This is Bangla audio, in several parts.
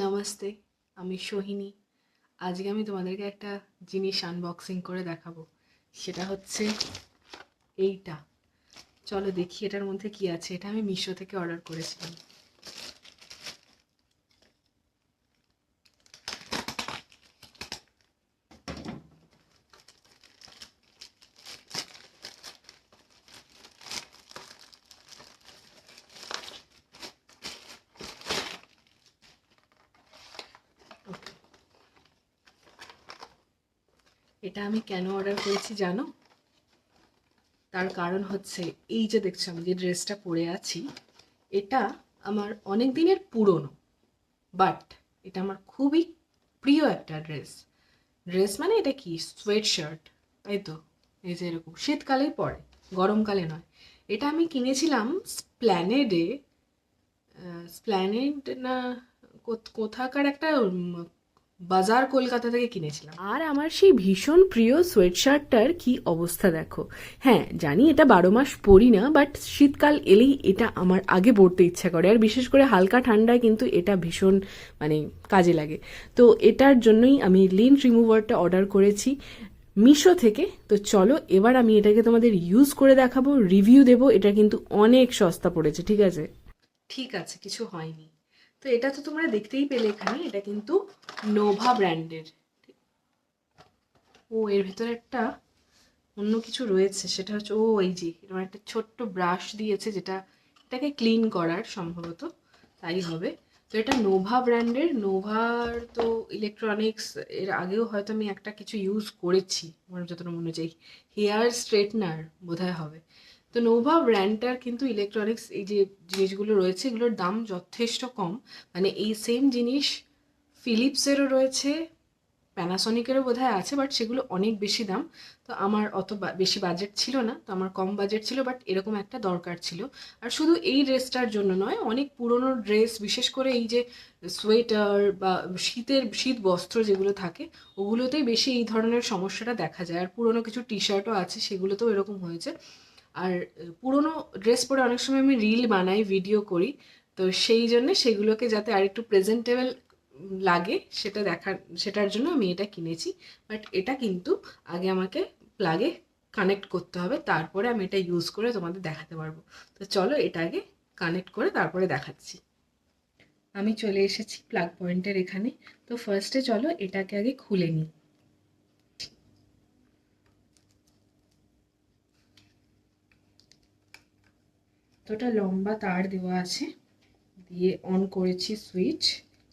নমস্তে, আমি সোহিনী। আজকে আমি তোমাদেরকে একটা জিনিস আনবক্সিং করে দেখাবো। সেটা হচ্ছে এইটা। চলো দেখি এটার মধ্যে কি আছে। এটা আমি মিশো থেকে অর্ডার করেছিলাম। এটা আমি কেন অর্ডার করেছি জানো? তার কারণ হচ্ছে, এই যে দেখছ আমি যে ড্রেসটা পরে আছি, এটা আমার অনেক দিনের পুরনো বাট এটা আমার খুবই প্রিয় একটা ড্রেস ড্রেস মানে এটা কি? সোয়েট শার্ট তাই তো, এই যে এরকম। শীতকালেই পরে, গরমকালে নয়। এটা আমি কিনেছিলাম স্প্ল্যানেডে স্প্ল্যানেড না কোথাকার একটা বাজার কলকাতা থেকে কিনেছিলাম। আর আমার সেই ভীষণ প্রিয় সোয়েট শার্টটার কি অবস্থা দেখো। হ্যাঁ জানি এটা বারো মাস পরি না বাট শীতকাল এলেই এটা আমার আগে পরতে ইচ্ছা করে। আর বিশেষ করে হালকা ঠান্ডায় কিন্তু এটা ভীষণ মানে কাজে লাগে। তো এটার জন্যই আমি লিন্ট রিমুভারটা অর্ডার করেছি মিশো থেকে। তো চলো এবার আমি এটাকে তোমাদের ইউজ করে দেখাবো রিভিউ দেবো। এটা কিন্তু অনেক সস্তা পড়েছে ঠিক আছে? ঠিক আছে কিছু হয়নি। তো এটা তো তোমরা দেখতেই পেলে এখানে, এটা কিন্তু নোভা ব্র্যান্ডের। ও, এর ভেতরে একটা অন্য কিছু রয়েছে, সেটা হচ্ছে, ও, এই যে, এরকম একটা ছোট্ট ব্রাশ দিয়েছে যেটা, এটাকে ক্লিন করার সম্ভবত, তাই হবে। তো এটা নোভা ব্র্যান্ডের, নোভার তো ইলেকট্রনিক্স, এর আগেও হয়তো আমি একটা কিছু ইউজ করেছি, আমার যতটা মনে হচ্ছে হেয়ার স্ট্রেটনার বোধহয় হবে। তো নোভা ব্র্যান্ডটার কিন্তু ইলেকট্রনিক্স এই যে জিনিসগুলো রয়েছে, এগুলোর দাম যথেষ্ট কম। মানে এই সেম জিনিস ফিলিপসেরও রয়েছে প্যানাসনিকেরও বোধহয় আছে বাট সেগুলো অনেক বেশি দাম। তো আমার অত বেশি বাজেট ছিল না, তো আমার কম বাজেট ছিল বাট এরকম একটা দরকার ছিল। আর শুধু এই ড্রেসটার জন্য নয়, অনেক পুরনো ড্রেস, বিশেষ করে এই যে সোয়েটার বা শীতের, শীত বস্ত্র যেগুলো থাকে, ওগুলোতেই বেশি এই ধরনের সমস্যাটা দেখা যায়। আর পুরনো কিছু টি শার্টও আছে, সেগুলোতেও এরকম হয়েছে। আর পুরনো ড্রেস পরে অনেক সময় আমি রিল বানাই, ভিডিও করি, তো সেই জন্য সেগুলোকে যাতে আরেকটু প্রেজেন্টেবল লাগে, সেটা দেখার, সেটার জন্য আমি এটা কিনেছি। বাট এটা কিন্তু আগে আমাকে প্লাগে কানেক্ট করতে হবে, তারপরে আমি এটা ইউজ করে তোমাদের দেখাতে পারব। তো চলো এটা আগে কানেক্ট করে তারপরে দেখাচ্ছি। আমি চলে এসেছি প্লাগ পয়েন্টের এখানে। তো ফার্স্টে চলো এটাকে আগে খুলে নিই। এটা লম্বা তার দেওয়া আছে, দিয়ে অন করেছি সুইচ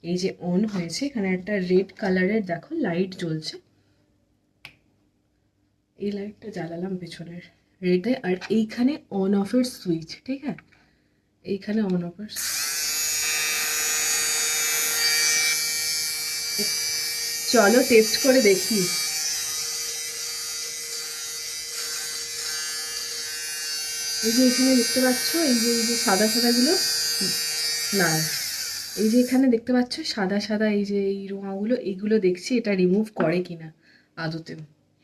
এই যে অন হয়েছে, এখানে একটা রেড কালারের দেখো লাইট জ্বলছে। এই লাইটটা জ্বালালাম পেছনের রেডে আর এইখানে অন অফের সুইচ ঠিক আছে? এইখানে অন অফের চলো টেস্ট করে দেখি। এই যে এখানে দেখতে পাচ্ছ, এই যে এই যে সাদা সাদাগুলো, না, এই যে এখানে দেখতে পাচ্ছ, সাদা সাদা এই যে এই রোঁয়াগুলো এইগুলো দেখছি, এটা রিমুভ করে কিনা আদতে।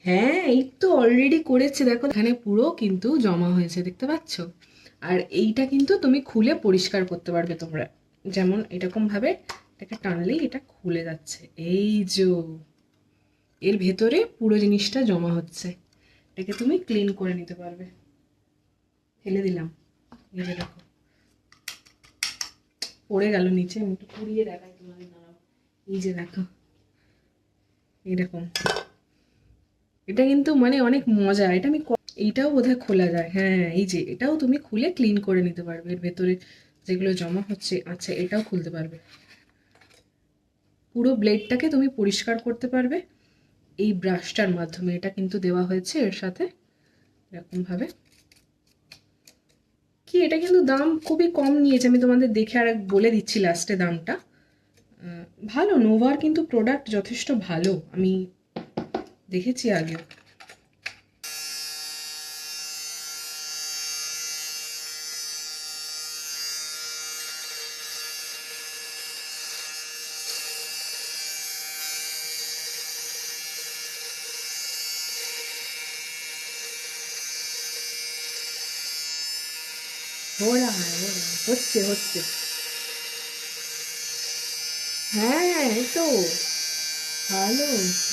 হ্যাঁ এই তো অলরেডি করেছে, দেখো, এখানে পুরো কিন্তু জমা হয়েছে, দেখতে পাচ্ছ? আর এইটা কিন্তু তুমি খুলে পরিষ্কার করতে পারবে তোমরা। যেমন এরকম ভাবে এটাকে টানলেই এটা খুলে যাচ্ছে। এই যে, এর ভেতরে পুরো জিনিসটা জমা হচ্ছে। এটাকে তুমি ক্লিন করে নিতে পারবে। ফেলে দিলাম। এই যে দেখো। পড়ে গেল নিচে, আমি একটু পুড়িয়ে দেখাই তোমাদের, দাঁড়াও। এই যে দেখো। এইরকম এটা কিন্তু মানে অনেক মজা। এটা আমি এইটাও বোধহয় খোলা যায়। হ্যাঁ এই যে, এটাও তুমি খুলে ক্লিন করে নিতে পারবে। এর ভেতরে যেগুলো জমা হচ্ছে আচ্ছা এটাও খুলতে পারবে। পুরো ব্লেডটাকে তুমি পরিষ্কার করতে পারবে। এই ব্রাশটার মাধ্যমে এটা কিন্তু দেওয়া হয়েছে এর সাথে। এরকমভাবে। কি, এটা কিন্তু দাম খুবই কম নিয়েছে। আমি তোমাদের দেখে আর বলে দিচ্ছি লাস্টে দামটা। ভালো নোভার কিন্তু প্রোডাক্ট যথেষ্ট ভালো। আমি দেখেছি আগেও हो रहा है हो रहा है হচ্ছে হচ্ছে হ্যাঁ এই তো ভালো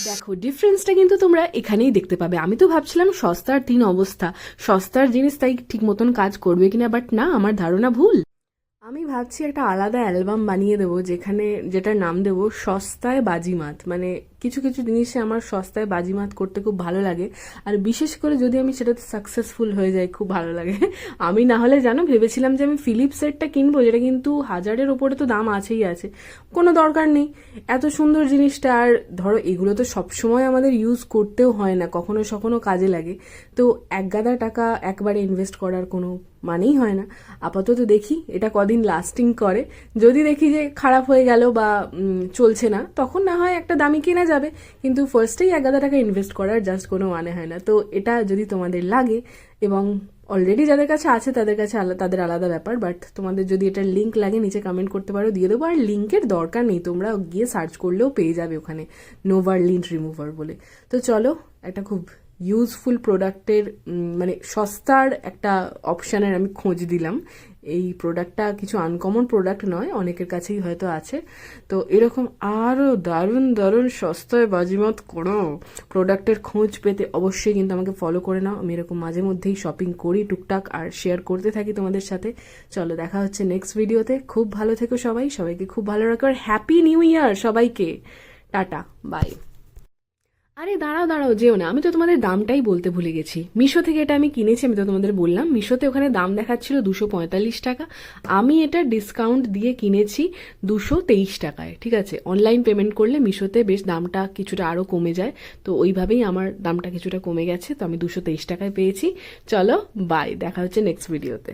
দেখো ডিফারেন্সটা কিন্তু তোমরা এখানেই দেখতে পাবে আমি তো ভাবছিলাম সস্তার তিন অবস্থা সস্তার জিনিস তাই ঠিক মতন কাজ করবে কিনা বাট না আমার ধারণা ভুল আমি ভাবছি একটা আলাদা অ্যালবাম বানিয়ে দেবো যেখানে যেটার নাম দেবো সস্তায় বাজিমাত মানে কিছু কিছু জিনিসে আমার সস্তায় বাজিমাত করতে খুব ভালো লাগে। আর বিশেষ করে যদি আমি সেটাতে সাকসেসফুল হয়ে যাই, খুব ভালো লাগে। আমি না হলে জানো, ভেবেছিলাম যে আমি ফিলিপসেরটা কিনবো, যেটা কিন্তু হাজারের ওপরে তো দাম আছেই আছে। কোনো দরকার নেই। এত সুন্দর জিনিসটা, আর ধরো এগুলো তো সবসময় আমাদের ইউজ করতেও হয় না, কখনো সখনো কাজে লাগে। তো এক গাদা টাকা একবারে ইনভেস্ট করার কোনো মানেই হয় না। আপাতত দেখি, এটা কদিন লাস্টিং করে। যদি দেখি যে খারাপ হয়ে গেল বা চলছে না, তখন না হয় একটা দামি কেনা যাবে, কিন্তু ফার্স্টেই এক গাদা টাকা ইনভেস্ট করার জাস্ট কোনো মানে হয় না। তো এটা যদি তোমাদের লাগে, এবং অলরেডি যাদের কাছে আছে, তাদের কাছে তাদের আলাদা ব্যাপার বাট তোমাদের যদি এটার লিঙ্ক লাগে, নিচে কমেন্ট করতে পারো, দিয়ে দেবো। আর লিঙ্কের দরকার নেই, তোমরা গিয়ে সার্চ করলেও পেয়ে যাবে ওখানে নোভার লিন্ট রিমুভার বলে। তো চলো, একটা খুব ইউজফুল প্রোডাক্টের মানে সস্তার একটা অপশানের আমি খোঁজ দিলাম। এই প্রোডাক্টটা কিছু আনকমন প্রোডাক্ট নয়, অনেকের কাছেই হয়তো আছে। তো এরকম আরও দারুণ দারুণ সস্তায় বাজিমাত কোনো প্রোডাক্টের খোঁজ পেতে অবশ্যই কিন্তু আমাকে ফলো করে নাও। আমি এরকম মাঝে মধ্যেই শপিং করি, টুকটাক, আর শেয়ার করতে থাকি তোমাদের সাথে। চলো, দেখা হচ্ছে নেক্সট ভিডিওতে খুব ভালো থেকো সবাই। সবাইকে খুব ভালো রাখো, আর হ্যাপি নিউ ইয়ার সবাইকে। টাটা বাই আরে, দাঁড়াও দাঁড়াও, যেও না। আমি তো তোমাদের দামটাই বলতে ভুলে গেছি। মিশো থেকে এটা আমি কিনেছি, আমি তো তোমাদের বললাম। মিশোতে ওখানে দাম দেখাচ্ছিল দুশো পঁয়তাল্লিশ টাকা। আমি এটা ডিসকাউন্ট দিয়ে কিনেছি দুশো তেইশ টাকায়, ঠিক আছে? অনলাইন পেমেন্ট করলে মিশোতে বেশ দামটা কিছুটা আরও কমে যায়। তো ওইভাবেই আমার দামটা কিছুটা কমে গেছে, তো আমি দুশো তেইশ টাকায় পেয়েছি। চলো বাই দেখা হচ্ছে নেক্সট ভিডিওতে